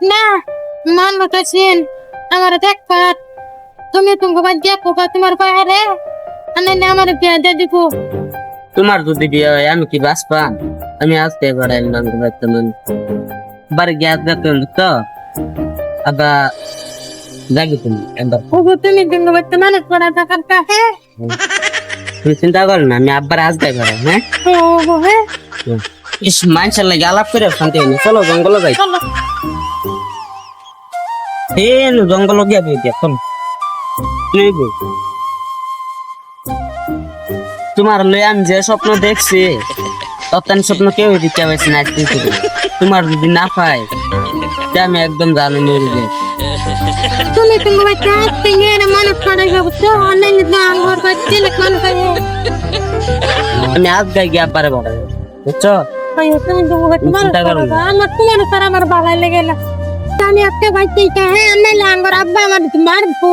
না মান মতাছেন আমার দেখবার তুমি তোমাকে বাদ পোকা তোমার পাহাড়ে আনাইলে আমার বিয়া দিয়ে দিব। তোমার যদি বিয়ে হয় আমি কি বাস আমি আসতে পারাই নাঙ্গ বর্তমান বাড়ি গ্যাস দেখুন তো? আবার জাগি তুমি একবার ওগো তুমি বাদ মানুষ করা থাকার কাহে তুমি চিন্তা করো না আমি আব্বার আসতে পারো হ্যাঁ? ওগো হ্যাঁ ইস মানুষের লাগে আলাপ করে শান্তি হয়নি। চলো জঙ্গল যাই। চলো। এ জঙ্গল গিয়া দিয়ে তুমি গো। তোমার লই আমি যে স্বপ্ন দেখছি তত্তান স্বপ্ন কেউ দিতে পারছি না তোমার যদি না পাই আমি একদম জানো মরবে তুমি তোমাকে বাদ আসতে গিয়ে মানুষ করা তো আমার বাদ দিলে মানুষ আমি আজ গাই গিয়া পারে বড় বুঝছ তুমি তোমাকে বাদ মানুষ চিন্তা করো করা না। আমার তোমার সারা আমার ভালো লেগে না আমি আজকে বাচ্চা হ্যাঁ আনাইলে আমার আব্বা আমার মারবো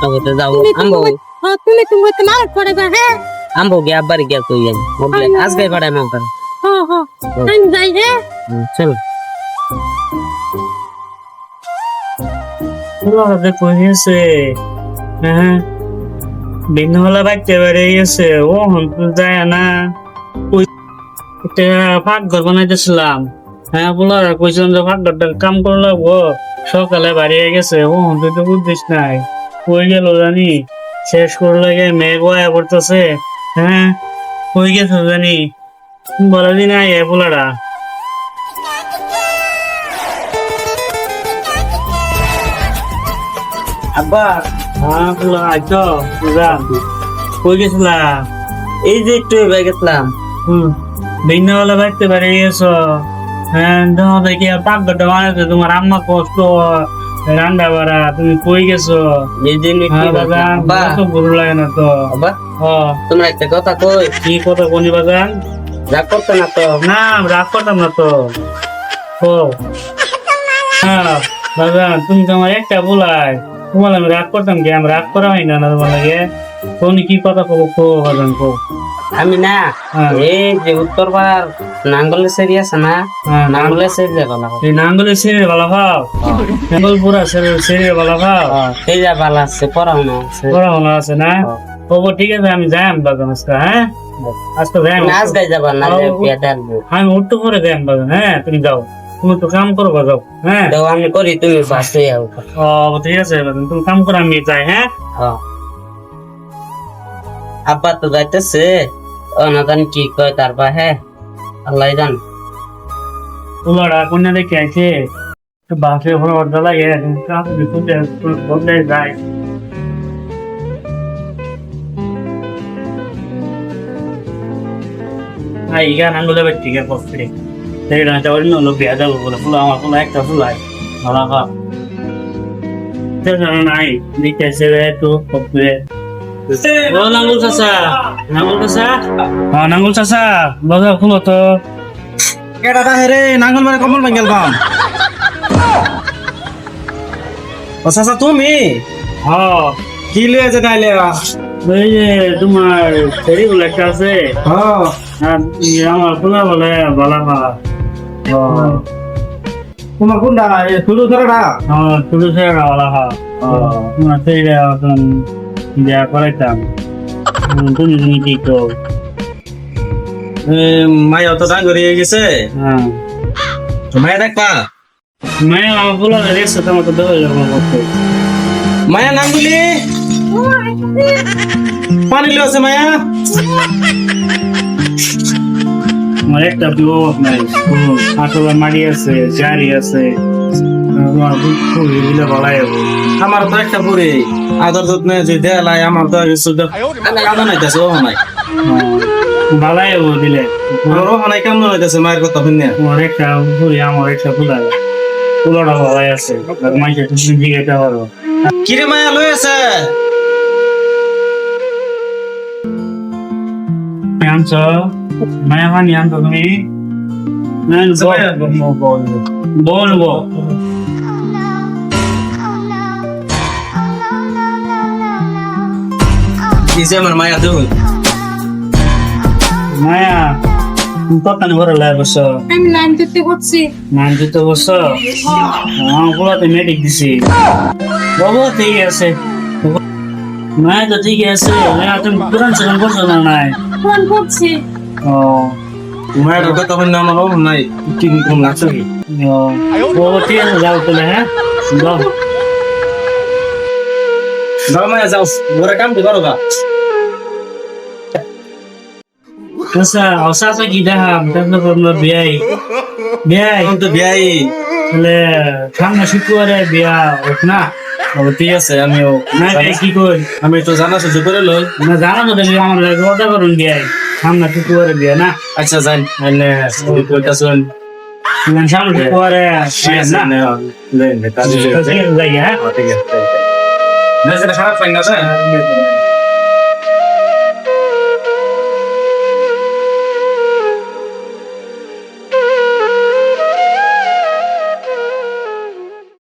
তবে তো যাও তুমি আম্বো তোমাকে হ্যাঁ, তুমি তোমাকে মানুষ করে হ্যাঁ আম্বো গিয়া আব্বার গিয়া কই আমি বললে আজ গাই পাড়ায় মাও করে হ্যাঁ হ্যাঁ আমি যাই হ্যাঁ চলো যে কহিয়েছে হ্যাঁ বিনহলা বাইতে বেড়ে গেছে ও হন তো যায় না ওই একটা ফাঁক ঘর বানাইতেছিলাম। হ্যাঁ বলার কইছিলাম যে ফাঁক ঘরটা কাম করে লাগবো। সকালে বাড়িয়ে গেছে। ও তুই তো বুঝছিস নাই। কই গেল জানি? শেষ করে লাগে মেঘ হয়ে পড়তেছে হ্যাঁ কই গেছে জানি? বলা দিন আয় পোলাটা আব্বা হ্যাঁ পোলা আইতো বুঝা কই গেছিলা? এই যে একটু এবার গেছিলাম। হুম। ভিন্নওয়ালা বাইতে পারে গেছো হ্যাঁ দেখো দেখি পাক ঘরটা বানাতে তোমার আম্মা কষ্ট রান্না বাড়া তুমি কই গেছো? দিন হ্যাঁ ভালো লাগে না তো। তোমরা একটা কথা কই? কি কথা কোনি বাজান? যা করতে না তো? না রাগ করতাম না তো। ও হ্যাঁ বাজান তুমি তো আমার একটা বলাই। তোমার আমি রাগ করতাম কি? আমি রাগ করা হয় না না তোমার লাগে? কোনি কি কথা কব? কো কো। আমি না হ্যাঁ। এই যে উত্তর পাড়ার নাঙ্গলের সেরি আছে না হ্যাঁ। নাঙ্গলের সেরি ভালো এই নাঙ্গলের ভালো ভাব নাঙ্গল পুরা সিঁড়ি ভালো ভাব এই যা ভালো আছে আছে। না? ও ঠিক আছে আমি যাই বাগান আজকে হ্যাঁ? আজকে যাই গাই যাবা না আমি উঠতে করে যাই বাগান হ্যাঁ? তুমি যাও। তুমি তো কাম করো যাও হ্যাঁ? আমি করি তুমি বাসে যাও। ও ঠিক আছে তুমি কাম করো আমি যাই হ্যাঁ। আব্বা তো যাইতেছে। অনাদান কি কয় তারপর হ্যাঁ আল্লাহ জান। তোলারা কোনে দেখে আছে বাসে ওখানে অর্ডার লাগে যায়। হ্যাঁ ইগা নাঙ্গলে বেট ঠিক আছে বসে সেই রাতে ওই নলো বিয়া যাব বলে ফুল আমার ফুল একটা ফুল। আয় ভালো নাই দিতে সেরে তো কপে ও নাঙ্গুল চাচা। নাঙ্গুল চাচা? হ্যাঁ নাঙ্গুল চাচা বাজার খুলো তো। হেরে নাঙ্গল মানে কমল বেঙ্গল গাম ও চাচা তুমি? হ্যাঁ। কি লিয়ে যে নাইলে ওই যে তোমার ফেরি বলে একটা আছে। হ্যাঁ। আর আমার খোলা বলে বলা ভালা তোমার কোনটা? এ শুরু ধরেটা আমার ছোট ছেলে বলা ভালা তোমার সেইটা বিয়া করাইতাম। তুমি তুমি কি কো মাই অত দান করে গেছে? হ্যাঁ। মায়া দেখবা? মেয়ে আমার খোলা রেখছে তোমাকে দেওয়া যাব মায়া নাঙ্গুলি পানি লিয়ে আছে মায়া। আমার একটা ব্লক নাই। আসলে মাড়ি আছে জারি আছে। আমার তো একটা পুরি আদর যত্নে যে দেলাই আমার তো কিছু কামন হইতেছে ও নাই। ভালো যাব দিলে। ও নাই কামন হইতেছে মায়ের কথা শুনে আমার একটা ফুল আমার একটা ফুল ফুলটা আছে। মাইকে পারো। কিরে মায়া লই আছে? আনছ? মায়া পানি আনছো তুমি? বলব কি যে আমার মায়া তুই মায়া কত বড় লাগে বসো। আমি লাইন দিতে করছি নাম দিতে বসো। আমার গোলাতে মেডিক দিছি। বাবু ঠিক আছে। নাই তো ঠিক আছে। না, তুমি পুরান সেরকম করছ না নাই? ফোন করছি ও। মায়ের কথা তখন আমার অভাব নাই। কি কোন লাগছে কি? ও বাবু ঠিক আছে যাও তাহলে হ্যাঁ? যাও। যাও মায়া যাও। ঘরে কাম তো করো গা। আচ্ছা অসাসা কি দেখাম তাহলে আপনার বিয়াই বিয়াই তো বিয়াই তাহলে সামনে শুক্রবারে বিয়া হোক না ঠিক আছে আমিও না কি করি আমি তো জানা সুযোগ করে লই না জানা তো দেখি আমার কথা করুন বিয়াই সামনে শুক্রবারে বিয়া না আচ্ছা যাই তাহলে কইতা শুন সামনে শুক্রবারে না যাই হ্যাঁ ঠিক আছে খারাপ পাই না